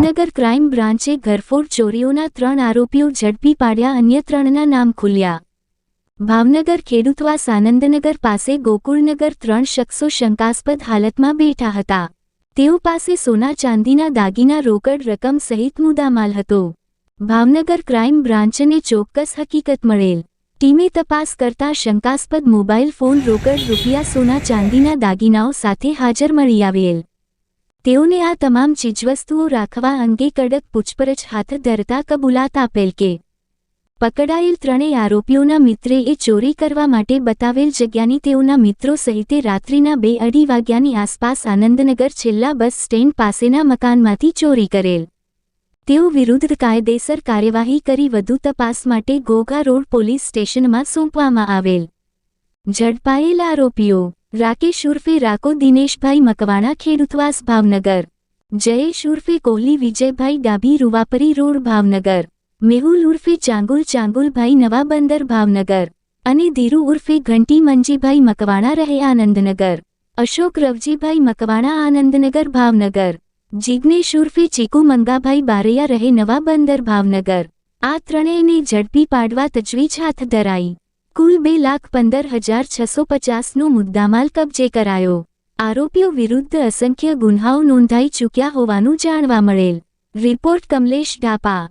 Bhavnagar crime બ્રાન્ચે ઘરફોડ ચોરીઓના ત્રણ આરોપીઓ ઝડપી પાડ્યા, અન્ય ત્રણના નામ ખુલ્યા. ભાવનગર ખેડૂતવાસ આનંદનગર પાસે ગોકુળનગર ત્રણ શખ્સો શંકાસ્પદ હાલતમાં બેઠા હતા. તેઓ પાસે સોના ચાંદીના દાગીના, રોકડ રકમ સહિત મુદ્દામાલ હતો. ભાવનગર ક્રાઇમ બ્રાન્ચને ચોક્કસ હકીકત મળેલ. ટીમે તપાસ કરતા શંકાસ્પદ મોબાઈલ ફોન, રોકડ રૂપિયા, સોના ચાંદીના દાગીનાઓ સાથે હાજર મળી આવેલ. તેઓને આ તમામ ચીજવસ્તુઓ રાખવા અંગે કડક પૂછપરછ હાથ ધરતા કબૂલાત આપેલ કે પકડાયેલ ત્રણેય આરોપીઓના મિત્રે એ ચોરી કરવા માટે બતાવેલ જગ્યાની તેઓના મિત્રો સહિતે રાત્રિના બે અઢી વાગ્યાની આસપાસ આનંદનગર છેલ્લા બસ સ્ટેન્ડ પાસેના મકાનમાંથી ચોરી કરેલ. તેઓ વિરુદ્ધ કાયદેસર કાર્યવાહી કરી વધુ તપાસ માટે ગોગા રોડ પોલીસ સ્ટેશનમાં સોંપવામાં આવેલ. ઝડપાયેલ આરોપીઓ રાકેશ ઉર્ફે રાકો દિનેશભાઈ મકવાણા, ખેડૂતવાસ ભાવનગર. જયેશ ઉર્ફે કોહલી, વિજયભાઈ ડાભી, રૂવાપરી રોડ ભાવનગર. મેહુલ ઉર્ફે ચાંગુલ, ચાંગુલભાઈ નવા બંદર ભાવનગર. અને ધીરુ ઉર્ફે ઘંટી, મંજીભાઈ મકવાણા રહે આનંદનગર. અશોક રવજીભાઈ મકવાણા, આનંદનગર ભાવનગર. જિગ્નેશ ઉર્ફે ચીકુ, મંગાભાઈ બારૈયા રહે નવા બંદર ભાવનગર. આ ત્રણેયને ઝડપી પાડવા તજવીજ હાથ ધરાઈ. કુલ બે લાખ પંદર હજાર છસો પચાસનો મુદ્દામાલ કબજે કરાયો. આરોપીઓ વિરુદ્ધ અસંખ્ય ગુન્હાઓ નોંધાઈ ચૂક્યા હોવાનું જાણવા મળેલ. રિપોર્ટ કમલેશ ઢાપા